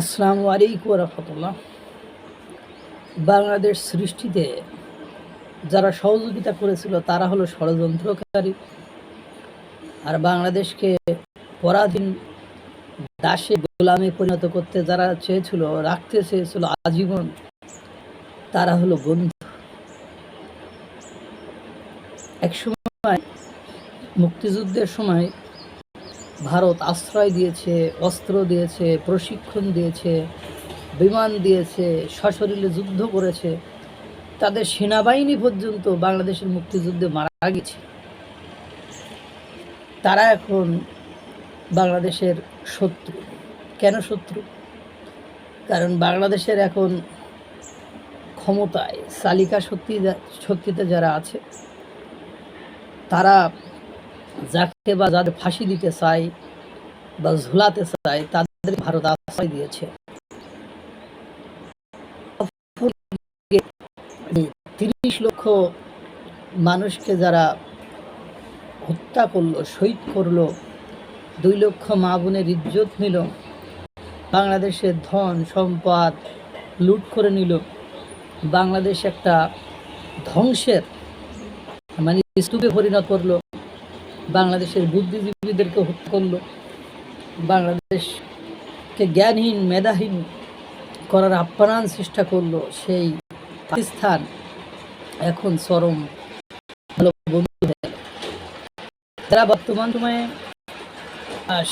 আসসালামু আলাইকুম রহমতুল্লাহ বাংলাদেশ সৃষ্টিতে যারা সহযোগিতা করেছিল, তারা হলো ষড়যন্ত্রকারী। আর বাংলাদেশকে পরাধীন দাসে গোলামে পরিণত করতে যারা চেয়েছিল, রাখতে চেয়েছিল, আজীবন তারা হলো বন্ধু। এক সময় মুক্তিযুদ্ধের সময় ভারত আশ্রয় দিয়েছে, অস্ত্র দিয়েছে, প্রশিক্ষণ দিয়েছে, বিমান দিয়েছে, সশরীরে যুদ্ধ করেছে। তাদের সেনাবাহিনী পর্যন্ত বাংলাদেশের মুক্তিযুদ্ধে মারা গেছে। তারা এখন বাংলাদেশের শত্রু। কেন শত্রু? কারণ বাংলাদেশের এখন ক্ষমতায় চালিকা শক্তি শক্তিতে যারা আছে, তারা যাকে বা যাদের ফাঁসি দিতে চায় বা ঝুলাতে চায়, তাদের ভারত আশ্রয় দিয়েছে। তিরিশ লক্ষ মানুষকে যারা হত্যা করল, শহীদ করল, দুই লক্ষ মা বোনের ইজ্জত নিল, বাংলাদেশের ধন, সম্পদ লুট করে নিল। বাংলাদেশ একটা ধ্বংসের মানে স্তূপে পরিণত করল। বাংলাদেশের বুদ্ধিজীবীদেরকে হত্যা করল। বাংলাদেশকে জ্ঞানহীন, মেধাহীন করার আপ্যায়ন চেষ্টা করল সেই পাকিস্তান। এখন চরম ভালো বন্ধু যারা বর্তমান সময়ে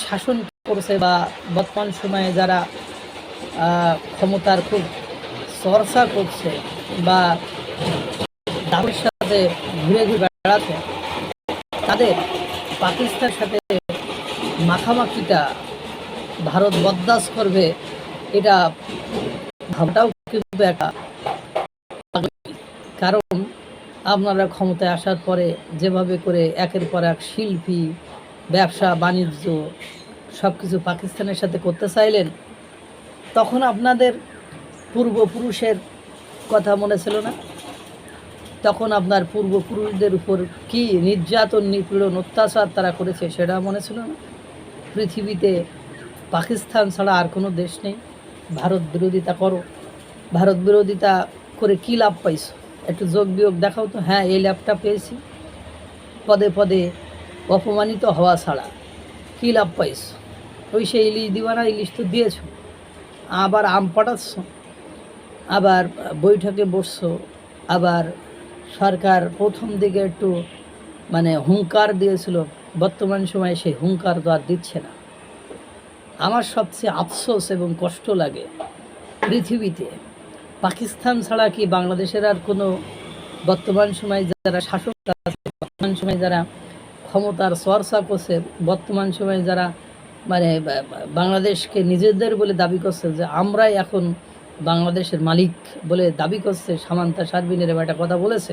শাসন করছে বা বর্তমান সময়ে যারা ক্ষমতার খুব চর্চা করছে বা দামের সাথে ঘুরে ঘুরে বেড়াচ্ছে, তাদের পাকিস্তানের সাথে মাখামাখিটা ভারত বরদাস্ত করবে, এটা ভাবটাও কিন্তু একটা কারণ আপনারা ক্ষমতায় আসার পরে যেভাবে করে একের পর এক শিল্পী, ব্যবসা, বাণিজ্য সব কিছু পাকিস্তানের সাথে করতে চাইলেন, তখন আপনাদের পূর্বপুরুষের কথা মনে ছিল না? তখন আপনার পূর্বপুরুষদের উপর কি নির্যাতন, নিপীড়ন, অত্যাচার তারা করেছে সেটা মনে ছিল না? পৃথিবীতে পাকিস্তান ছাড়া আর কোনো দেশ নেই। ভারত বিরোধিতা করো। ভারত বিরোধিতা করে কী লাভ পাইছো? একটু যোগ বিয়োগ দেখাও তো। হ্যাঁ এই লাভটা পেয়েছি। পদে পদে অপমানিত হওয়া ছাড়া কী লাভ পাইছো? ওই সে ইলিশ দিবানা, ইলিশ তো দিয়েছ। আবার আম পাঠাচ্ছ। আবার বৈঠকে বসছো। আবার সরকার প্রথম দিকে একটু মানে হুঙ্কার দিয়েছিল। বর্তমান সময়ে সেই হুঙ্কার তো আর দিচ্ছে না। আমার সবচেয়ে আফসোস এবং কষ্ট লাগে পৃথিবীতে। পাকিস্তান ছাড়া কি বাংলাদেশের আর কোনো বর্তমান সময়ে যারা শাসক বর্তমান সময়ে যারা ক্ষমতার চর্চা করছে বর্তমান সময়ে যারা মানে বাংলাদেশকে নিজেদের বলে দাবি করছে যে আমরাই এখন বাংলাদেশের মালিক বলে দাবি করছে সামান্তা সার্বিনের একটা কথা বলেছে।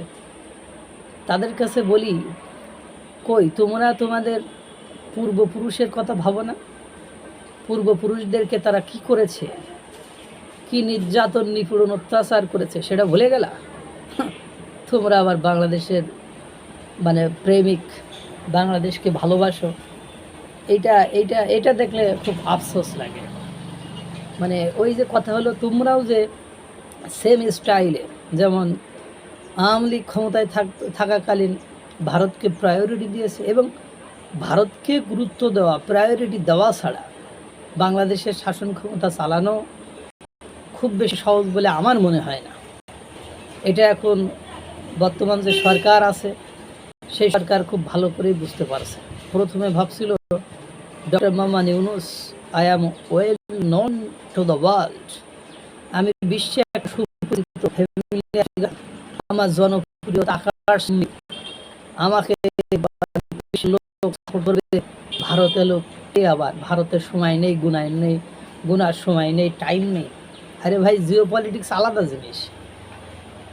তাদের কাছে বলি, কই, তোমরা তোমাদের পূর্বপুরুষের কথা ভাবো না? পূর্বপুরুষদেরকে তারা কি করেছে? কি নির্যাতন, নিপীড়ন, অত্যাচার করেছে, সেটা ভুলে গেলা? তোমরা আবার বাংলাদেশের মানে প্রেমিক, বাংলাদেশকে ভালোবাসো। এইটা এইটা এটা দেখলে খুব আফসোস লাগে। মানে ওই যে কথা হলো তোমরাও যে সেম স্টাইলে যেমন আওয়ামী লীগ ক্ষমতায় থাক, থাকাকালীন ভারতকে প্রায়োরিটি দিয়েছে এবং ভারতকে গুরুত্ব দেওয়া প্রায়োরিটি দেওয়া ছাড়া বাংলাদেশের শাসন ক্ষমতা চালানো খুব বেশি সহজ বলে আমার মনে হয় না। এটা এখন বর্তমান যে সরকার আছে, সেই সরকার খুব ভালো করেই বুঝতে পারছে। প্রথমে ভাবছিল doctor মামান Yunus I am well known to the world আমি বিশ্বে এক সুপরিচিত আমার জনপ্রিয় আকাশ আমাকে বেশি লোক আবার। ভারতের সময় নেই, গুনায় নেই, গুনার সময় নেই টাইম নেই। আরে ভাই জিও পলিটিক্স আলাদা জিনিস।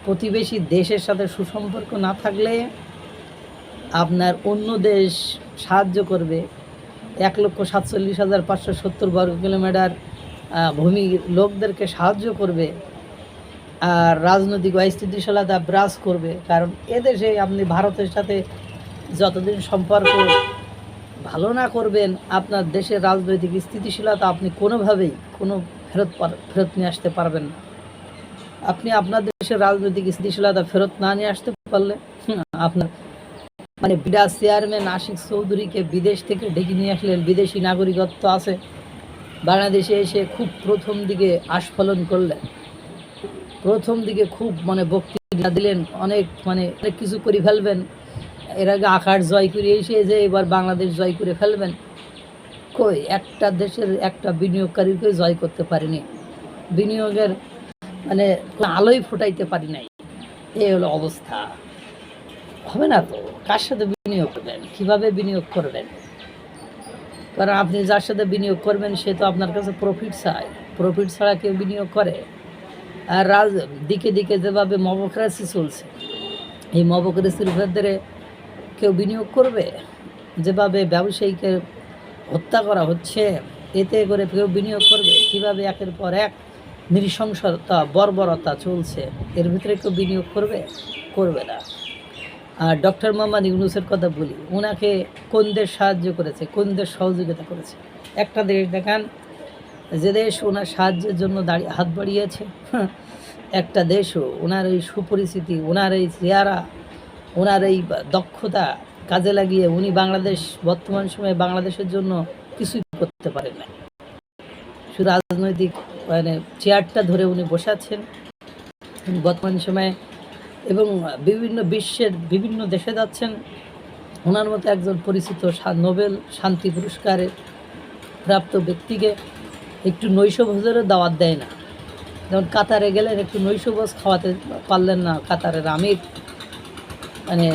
প্রতিবেশী দেশের সাথে সুসম্পর্ক না থাকলে আপনার অন্য দেশ সাহায্য করবে। এক লক্ষ সাতচল্লিশ হাজার পাঁচশো সত্তর বর্গ কিলোমিটার ভূমি লোকদেরকে সাহায্য করবে আর রাজনৈতিক অস্থিতিশীলতা ব্রাস করবে। কারণ এদেশে আপনি ভারতের সাথে যতদিন সম্পর্ক ভালো না করবেন, আপনার দেশের রাজনৈতিক স্থিতিশীলতা আপনি কোনোভাবেই কোনো ফেরত ফেরত নিয়ে আসতে পারবেন না। আপনি আপনার দেশের রাজনৈতিক স্থিতিশীলতা ফেরত না নিয়ে আসতে পারলে আপনার মানে বিডা চেয়ারম্যান আশিক চৌধুরীকে বিদেশ থেকে ডেকে নিয়ে আসলেন। বিদেশি নাগরিকত্ব আছে। বাংলাদেশে এসে খুব প্রথম দিকে আস্ফলন করলেন। প্রথম দিকে খুব মানে বক্তৃতা দিলেন। অনেক মানে অনেক কিছু করে ফেলবেন। এর আগে আকার জয় করে এসে যে এবার বাংলাদেশ জয় করে ফেলবেন, কই একটা দেশের একটা বিনিয়োগকারীকে জয় করতে পারিনি। বিনিয়োগের মানে আলোই ফুটাইতে পারি নাই। এই হলো অবস্থা। হবে না তো? কার সাথে বিনিয়োগ করবেন? কীভাবে বিনিয়োগ করবেন? কারণ আপনি যার সাথে বিনিয়োগ করবেন, সে তো আপনার কাছে প্রফিট চায়। প্রফিট ছাড়া কেউ বিনিয়োগ করে। আর রাজ, দিকে দিকে যেভাবে মবক্রাসি চলছে, এই মবক্রাসির ভেতরে কেউ বিনিয়োগ করবে? যেভাবে ব্যবসায়ীকে হত্যা করা হচ্ছে, এতে করে কেউ বিনিয়োগ করবে? কীভাবে একের পর এক নৃশংসতা, বর্বরতা চলছে, এর ভিতরে কেউ বিনিয়োগ করবে? করবে না। আর ডক্টর মোহাম্মদ ইউনুসের কথা বলি, ওনাকে কোন দেশ সাহায্য করেছে, কোন দেশ সহযোগিতা করেছে? একটা দেশ দেখান, যে দেশ ওনার সাহায্যের জন্য দাঁড়িয়ে হাত বাড়িয়েছে, একটা দেশও ওনার এই সুপরিস্থিতি ওনার এই চেহারা, ওনার এই দক্ষতা কাজে লাগিয়ে উনি বাংলাদেশ, বর্তমান সময়ে বাংলাদেশের জন্য কিছুই করতে পারেন না শুধু রাজনৈতিক মানে চেয়ারটা ধরে উনি বসে আছেন বর্তমান সময়ে এবং বিভিন্ন বিশ্বের বিভিন্ন দেশে যাচ্ছেন। ওনার মতো একজন পরিচিত নোবেল শান্তি পুরস্কারের প্রাপ্ত ব্যক্তিকে একটু নৈশভোজেরও দাওয়াত দেয় না। যেমন কাতারে গেলেন, একটু নৈশভোজ খাওয়াতে পারলেন না কাতারের আমির। মানে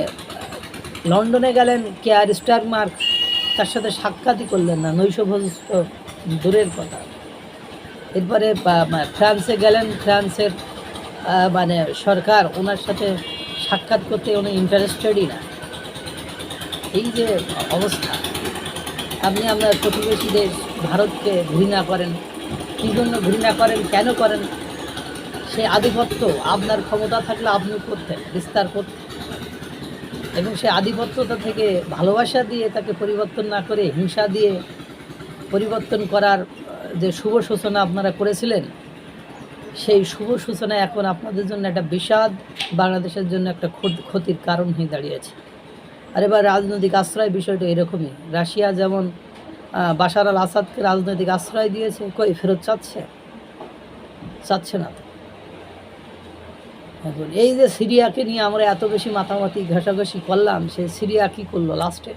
লন্ডনে গেলেন, কে আর স্টার মার্ক তার সাথে সাক্ষাৎই করলেন না, নৈশভোজ তো দূরের কথা। এরপরে ফ্রান্সে গেলেন, ফ্রান্সের মানে সরকার ওনার সাথে সাক্ষাৎ করতে উনি ইন্টারেস্টেডই না। এই যে অবস্থা, আপনি আপনার প্রতিবেশী দেশ ভারতকে ঘৃণা করেন, কী জন্য ঘৃণা করেন, কেন করেন? সে আধিপত্য, আপনার ক্ষমতা থাকলে আপনি করতেন, বিস্তার করতেন। এবং সে আধিপত্যতা থেকে ভালোবাসা দিয়ে তাকে পরিবর্তন না করে হিংসা দিয়ে পরিবর্তন করার যে শুভ সূচনা আপনারা করেছিলেন সেই শুভ সূচনা এখন আপনাদের জন্য একটা বিষাদ, বাংলাদেশের জন্য একটা ক্ষত- ক্ষতির কারণ হয়ে দাঁড়িয়েছে। আর এবার রাজনৈতিক আশ্রয় বিষয়টা এরকমই। রাশিয়া যেমন বাশার আল আসাদকে রাজনৈতিক আশ্রয় দিয়েছে, কই ফেরত চাচ্ছে? চাচ্ছে না এখন এই যে সিরিয়াকে নিয়ে আমরা এত বেশি মাতামাতি, ঘাসাঘাসি করলাম, সে সিরিয়া কী করল লাস্টে?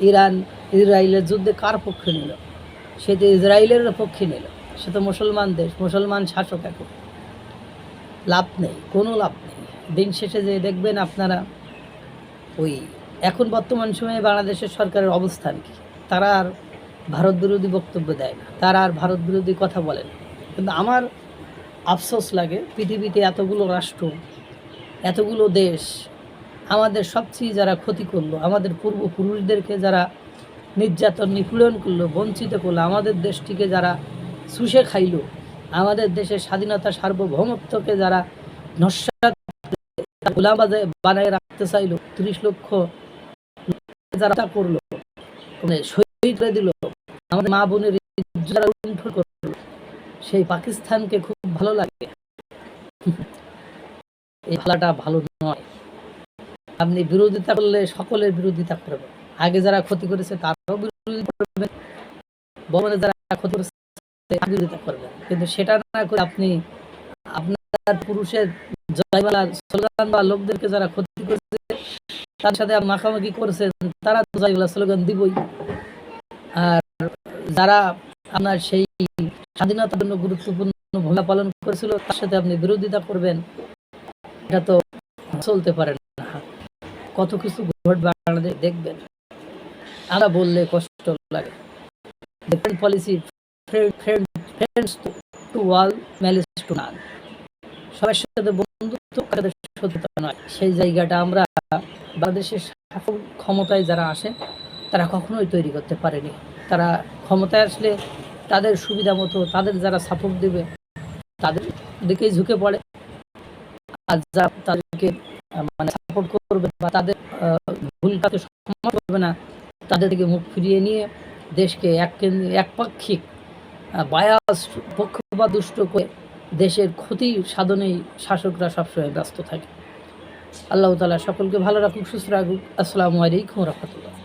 ইরান, ইসরায়েলের যুদ্ধে কার পক্ষে নিল? সে তো ইসরায়েলের পক্ষে নিল। সে তো মুসলমান দেশ, মুসলমান শাসক এখন। লাভ নেই, কোনো লাভ নেই। দিন শেষে যে দেখবেন আপনারা, ওই এখন বর্তমান সময়ে বাংলাদেশের সরকারের অবস্থান কি? তারা আর ভারত বিরোধী বক্তব্য দেয় না, তারা আর ভারত বিরোধী কথা বলে না। কিন্তু আমার আফসোস লাগে, পৃথিবীতে এতগুলো রাষ্ট্র, এতগুলো দেশ, আমাদের সবচেয়ে যারা ক্ষতি করল, আমাদের পূর্বপুরুষদেরকে যারা নির্যাতন, নিপীড়ন করল, বঞ্চিত করল, আমাদের দেশটিকে যারা শুষে খাইলো। আমাদের দেশের স্বাধীনতা সার্বভৌমত্বকে যারা গোলাম বানায় রাখতে চাইলো, তিরিশ লক্ষ যারা করল মানে শহীদ দিল, আমাদের মা বোনের সেই পাকিস্তানকে খুব ভালো লাগে। এই ভালাটা ভালো নয়। আপনি বিরোধিতা করলে সকলের বিরোধিতা করবেন। আগে যারা ক্ষতি করেছে তারাও বিরোধিতা করবেন। বর্তমানে যারা ক্ষতি করেছে করবেন কিন্তু সেটা না করে আপনি আপনার পুরুষের জয়মালা স্লোগান বা লোকদেরকে যারা ক্ষতি করেছে, তার সাথে মাখামাখি করেছেন, তারা তো জয়মালা স্লোগান দিবই। আর যারা আপনার সেই স্বাধীনতার জন্য গুরুত্বপূর্ণ ভূমিকা পালন করেছিল, তার সাথে আপনি বিরোধিতা করবেন, এটা তো চলতে পারে না। কত কিছু ঘটবে বাংলাদেশ দেখবেন। আমরা বললে কষ্ট লাগে। Policy friends to all malice to none সবার সাথে বন্ধুত্ব কাদের নয়। সেই জায়গাটা আমরা বাংলাদেশের শাসক ক্ষমতায় যারা আসে তারা কখনোই তৈরি করতে পারেনি। তারা ক্ষমতায় আসলে তাদের সুবিধা মতো তাদের যারা সাপোর্ট দেবে তাদের দিকেই ঝুঁকে পড়ে। আর যারা তাদেরকে মানে সাপোর্ট করবে বা তাদের আহ, ভুল কাজকে সম্মান করবে না তাদের থেকে মুখ ফিরিয়ে নিয়ে দেশকে এক একপাক্ষিক বায়াস পক্ষ বা দুষ্ট করে দেশের ক্ষতি সাধনেই শাসকরা সবসময় ব্যস্ত থাকে। আল্লাহ তালা সকলকে ভালো রাখুক, সুস্থ রাখুক। আসসালামু আলাইকুম রহমতুল্লাহ।